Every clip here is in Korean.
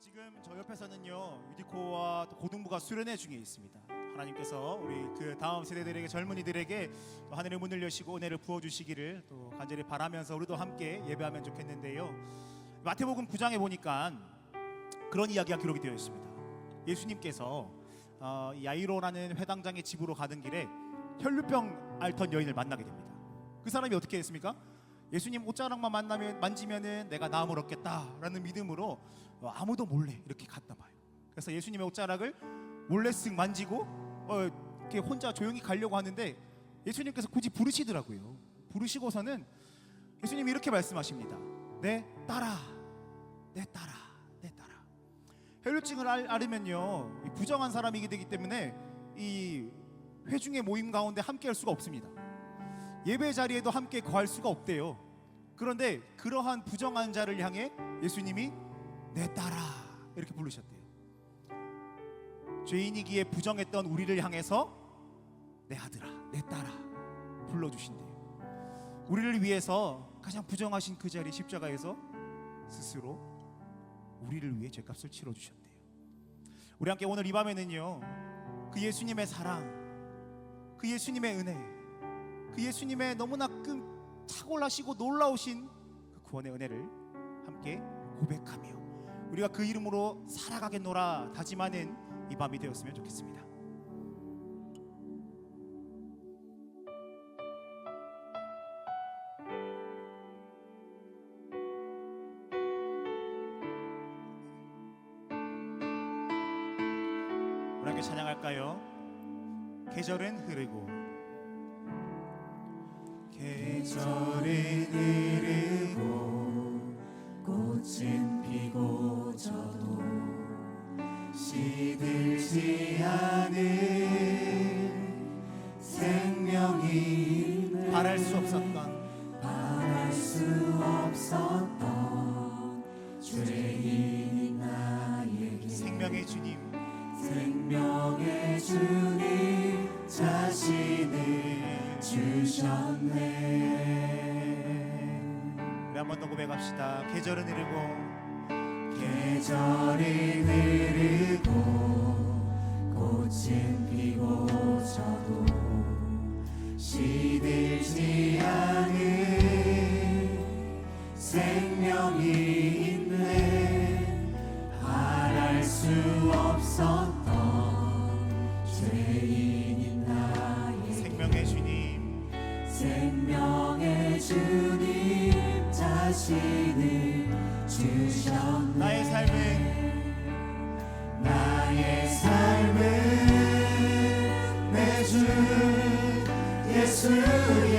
지금 저 옆에서는요 유디코와 또 고등부가 수련회 중에 있습니다. 하나님께서 우리 그 다음 세대들에게 젊은이들에게 또 하늘의 문을 여시고 은혜를 부어 주시기를 또 간절히 바라면서 우리도 함께 예배하면 좋겠는데요. 마태복음 9장에 보니까 그런 이야기가 기록이 되어 있습니다. 예수님께서 어, 야이로라는 회당장의 집으로 가는 길에 혈류병 앓던 여인을 만나게 됩니다. 그 사람이 어떻게 했습니까? 예수님 옷자락만 만나면 만지면은 내가 나음을 얻겠다라는 믿음으로 어, 아무도 몰래 이렇게 갔나 봐요. 그래서 예수님의 옷자락을 몰래 쓱 만지고 어, 이렇게 혼자 조용히 가려고 하는데 예수님께서 굳이 부르시더라고요. 부르시고서는 예수님이 이렇게 말씀하십니다. 내 따라, 내 따라, 내. 혈류증을 알, 앓으면요 이 부정한 사람이기 되기 때문에 이 회중의 모임 가운데 함께할 수가 없습니다. 예배 자리에도 함께 거할 수가 없대요. 그런데 그러한 부정한 자를 향해 예수님이 내 따라 이렇게 부르셨대요. 죄인이기에 부정했던 우리를 향해서 내 아들아, 내 딸아 불러주신대요. 우리를 위해서 가장 부정하신 그 자리 십자가에서 스스로 우리를 위해 죄값을 치러 주셨대요. 우리 함께 오늘 이 밤에는요 그 예수님의 사랑, 그 예수님의 은혜, 그 예수님의 너무나 끈 탁월하시고 놀라우신 그 구원의 은혜를 함께 고백하며 우리가 그 이름으로 살아가겠노라 다짐하는 이 밤이 되었으면 좋겠습니다. 우리 함께 찬양할까요? 계절은 흐르고 없었던 죄인인 나에게 생명의 주님 생명의 주님 자신을 주셨네. 우리 한번 더 고백합시다. 계절은 흐르고 계절이 흐르고 꽃은 피고 져도 시들지 생명이 있네. 바랄 수 없었던 죄인인 나의 생명의 주님. 생명의 주님 자신을 주셨네. 나의 삶은 나의 삶은 내 주 예수의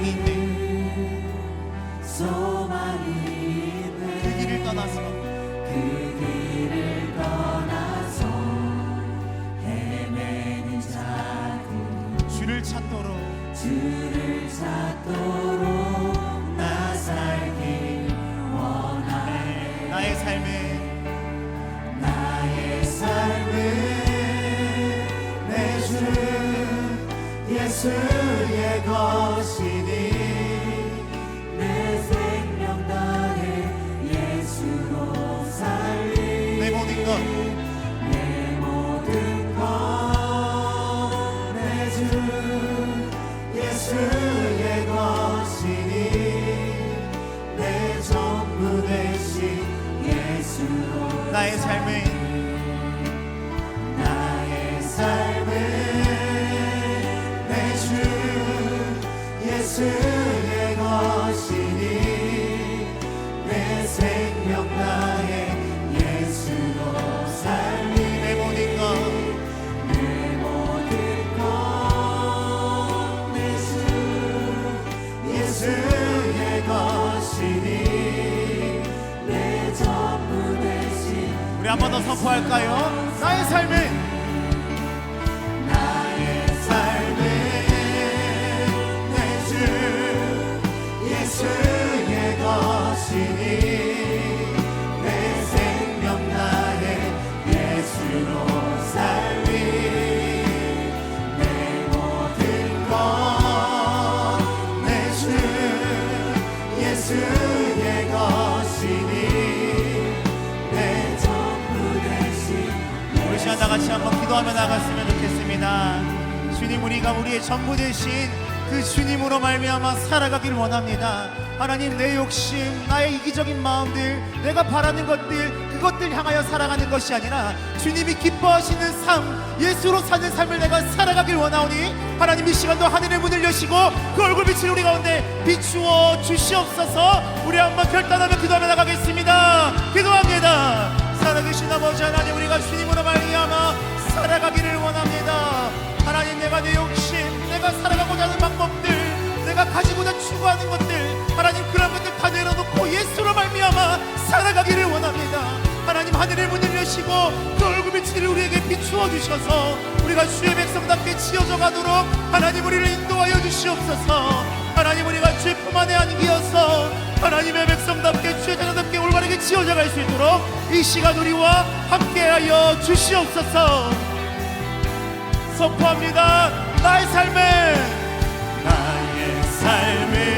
longing 우리 한 번 더 선포할까요? 나의 삶에 기도하며 나갔으면 좋겠습니다. 주님 우리가 우리의 전부 되신 그 주님으로 말미암아 살아가길 원합니다. 하나님 내 욕심, 나의 이기적인 마음들, 내가 바라는 것들 그것들 향하여 살아가는 것이 아니라 주님이 기뻐하시는 삶, 예수로 사는 삶을 내가 살아가길 원하오니 하나님 이 시간도 하늘의 문을 여시고 그 얼굴 빛을 우리 가운데 비추어 주시옵소서. 우리 한번 결단하며 기도하며 나가겠습니다. 기도합니다. 살아계신 아버지 하나님 우리가 주님으로 말미암아 살아가기를 원합니다. 하나님 내가 내 욕심 내가 살아가고자 하는 방법들 내가 가지고자 추구하는 것들 하나님 그런 것들 다 내려놓고 예수로 말미암아 살아가기를 원합니다. 하나님 하늘의 문을 여시고 그 얼굴 빛을 우리에게 비추어 주셔서 우리가 주의 백성답게 지어져 가도록 하나님 우리를 인도하여 주시옵소서. 하나님 우리가 주의 품 안에 안기어서 하나님의 백성답게 주의 자녀답게 올바르게 지어져 갈 수 있도록 이 시간 우리와 함께하여 주시옵소서 선포합니다. 나의 삶은 나의 삶은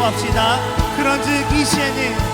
선포합시다. 그런즉 이제는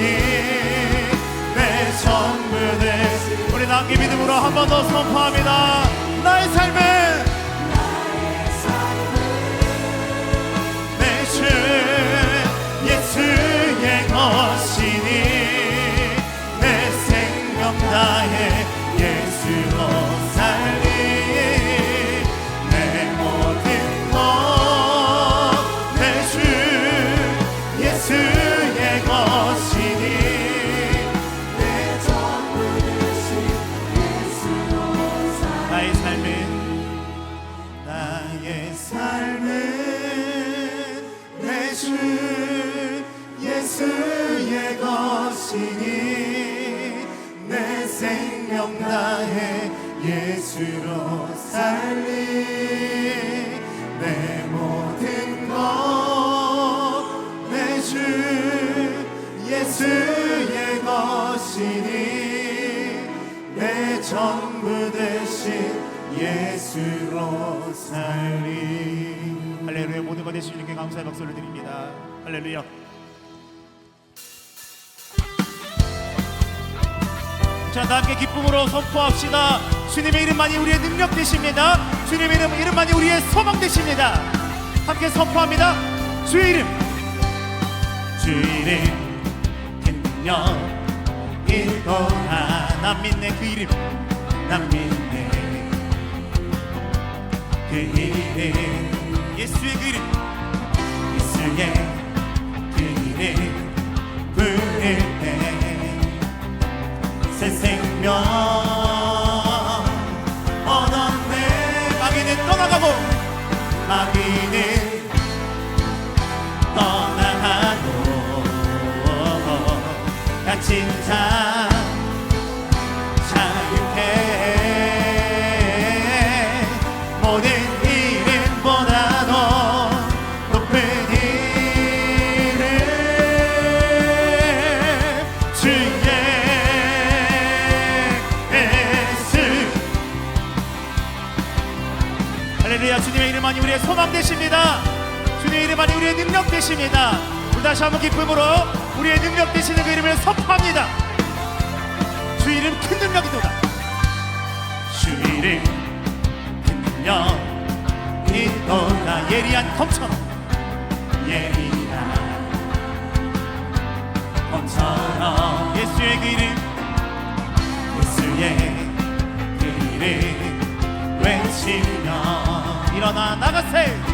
내 전부 되신 우리 남기 믿음으로 한 번 더 선포합니다. 나의 삶은 내주 예수의 것이니 내 생명 나의 것이니 내 생명 나의 예수로 살리 내 모든 것내 주 예수의 것이니 내 전부 되신 예수로 살리. 할렐루야 모든 것 되신 주님께 감사의 박수를 드립니다. 할렐루야 자, 다 함께 기쁨으로 선포합시다. 주님의 이름만이 우리의 능력 되십니다. 주님의 이름, 이름만이 우리의 소망 되십니다. 함께 선포합니다. 주의 이름. 주의 이름 능력 일거나 난 믿네 그 이름 난 믿네 그 이름 예수의 그 이름 예수의 그 이름 부를 때 새 생명. 얻었네 마귀는 떠나가고 마귀는 떠나가고. 갇힌 자 우리의 소망 되십니다. 주님의 이름만이 우리의 능력 되십니다. 우리 다시 한번 기쁨으로 우리의 능력 되시는 그 이름을 선포합니다. 주 이름 큰 능력이도다. 주 이름 큰 능력 이도다. 예리한 검처럼 예리한 검처럼 예수의 그 이름. 예수의 그 이름. 외치며 일어나 나가세 나가세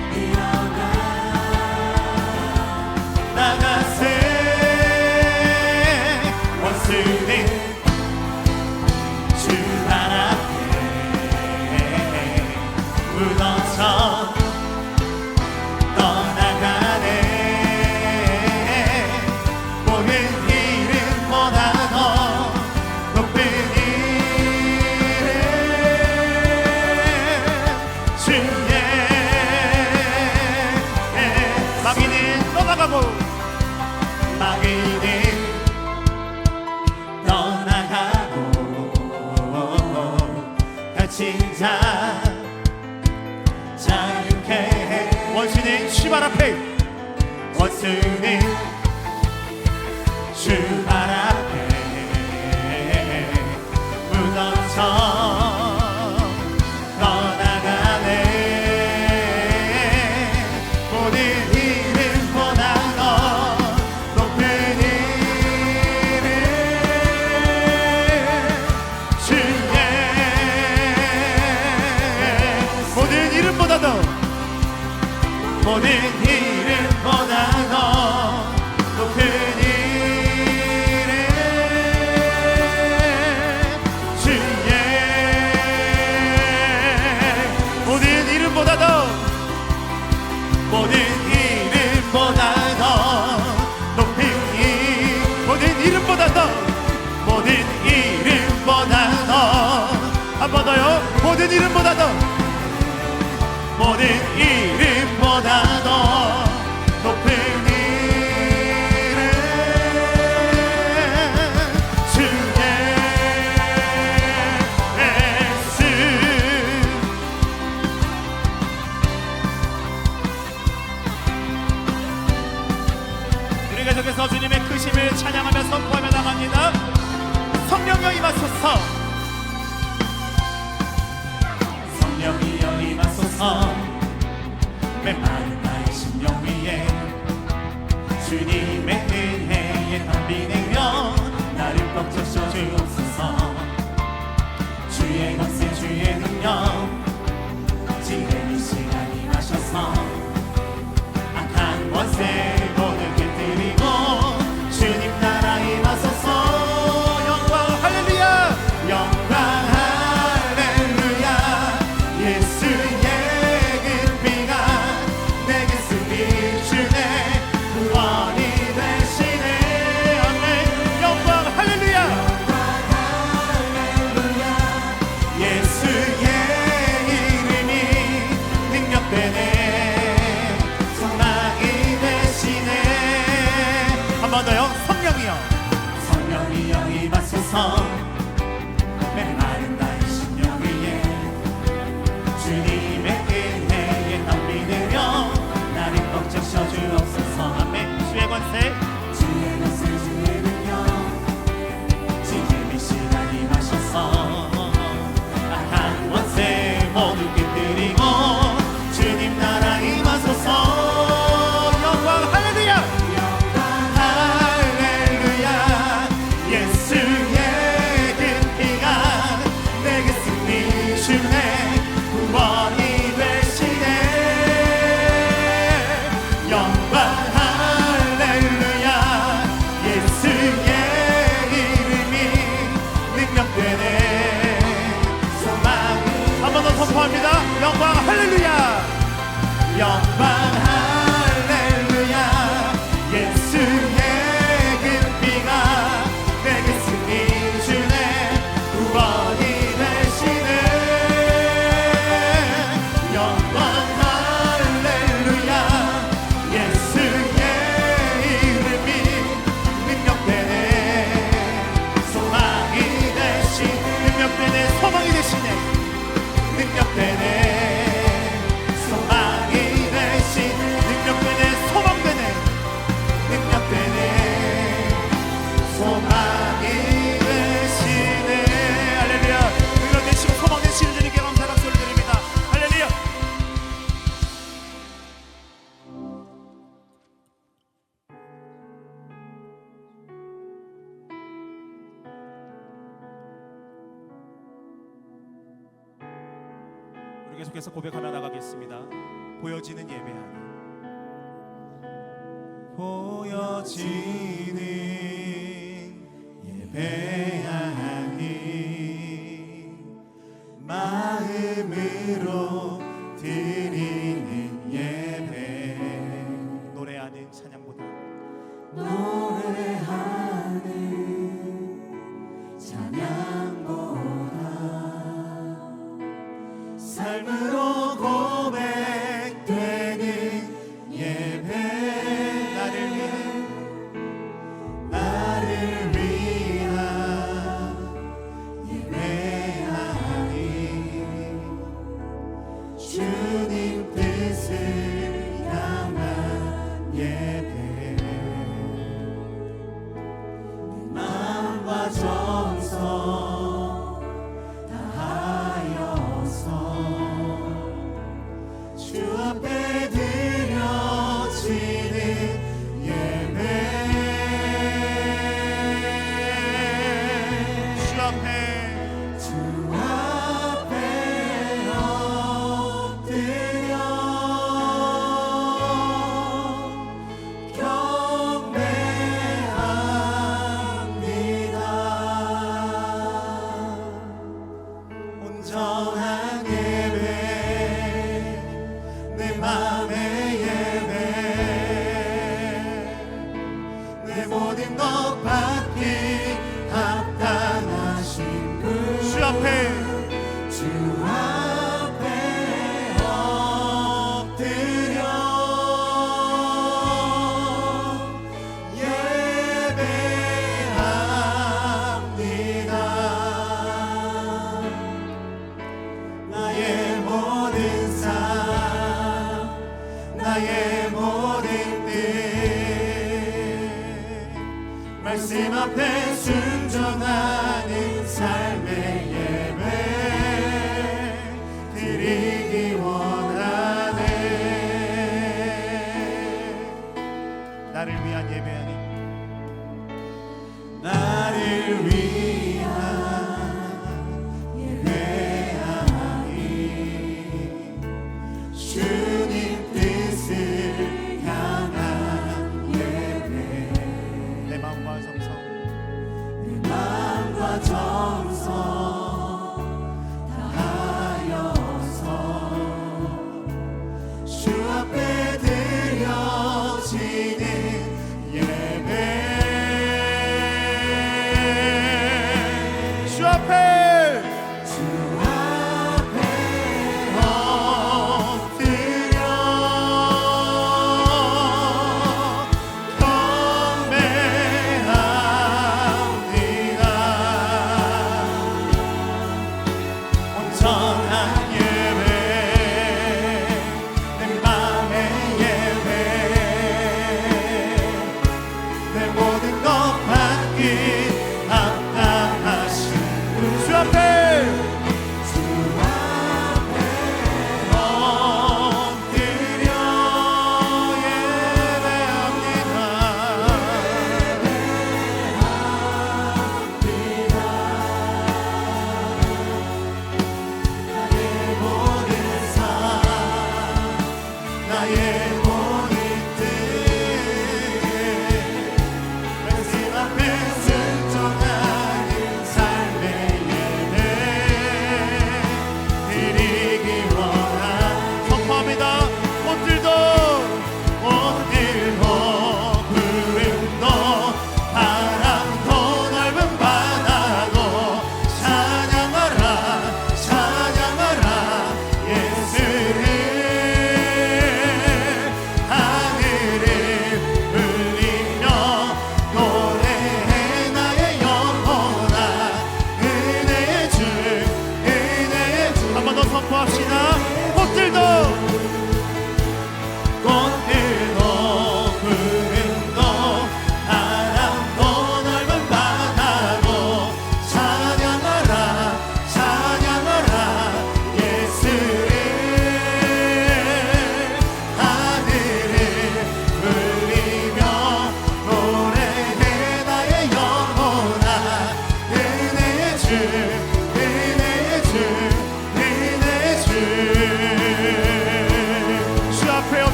원수는 주발 앞에. 원수는 모든 이름보다 더 높은 이 모든 이름보다 더 모든 이름보다 더 한 번 더요. 모든 이름보다 더. 모든 이름보다 임하소서. 성령이여 임하소서. 메 주심에 구원이 いです 고백하며 나가겠습니다. 보여지는 예배 안에 보여지는 예배 안에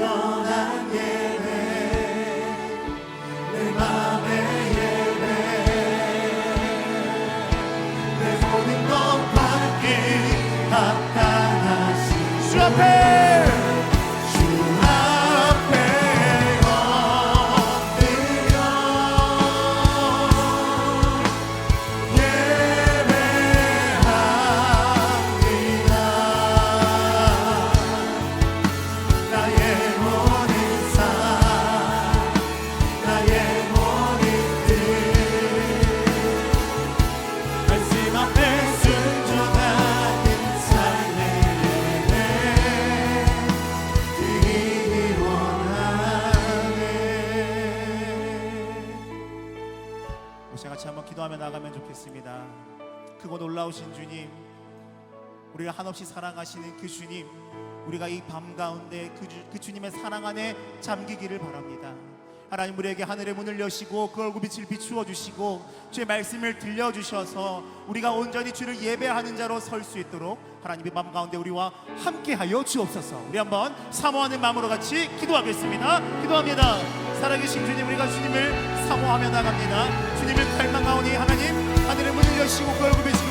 on 기도하며 나가면 좋겠습니다. 크고 놀라우신 주님, 우리가 한없이 사랑하시는 그 주님, 우리가 이 밤 가운데 그, 주, 그 주님의 사랑 안에 잠기기를 바랍니다. 하나님 우리에게 하늘의 문을 여시고 그 얼굴 빛을 비추어 주시고 주의 말씀을 들려 주셔서 우리가 온전히 주를 예배하는 자로 설 수 있도록 하나님의 밤 가운데 우리와 함께하여 주옵소서. 우리 한번 사모하는 마음으로 같이 기도하겠습니다. 기도합니다. 살아계신 주님 우리가 주님을 사모하며 나갑니다. 주님을 갈망하오니 하나님 하늘의 문을 여시고 그 얼굴 빛을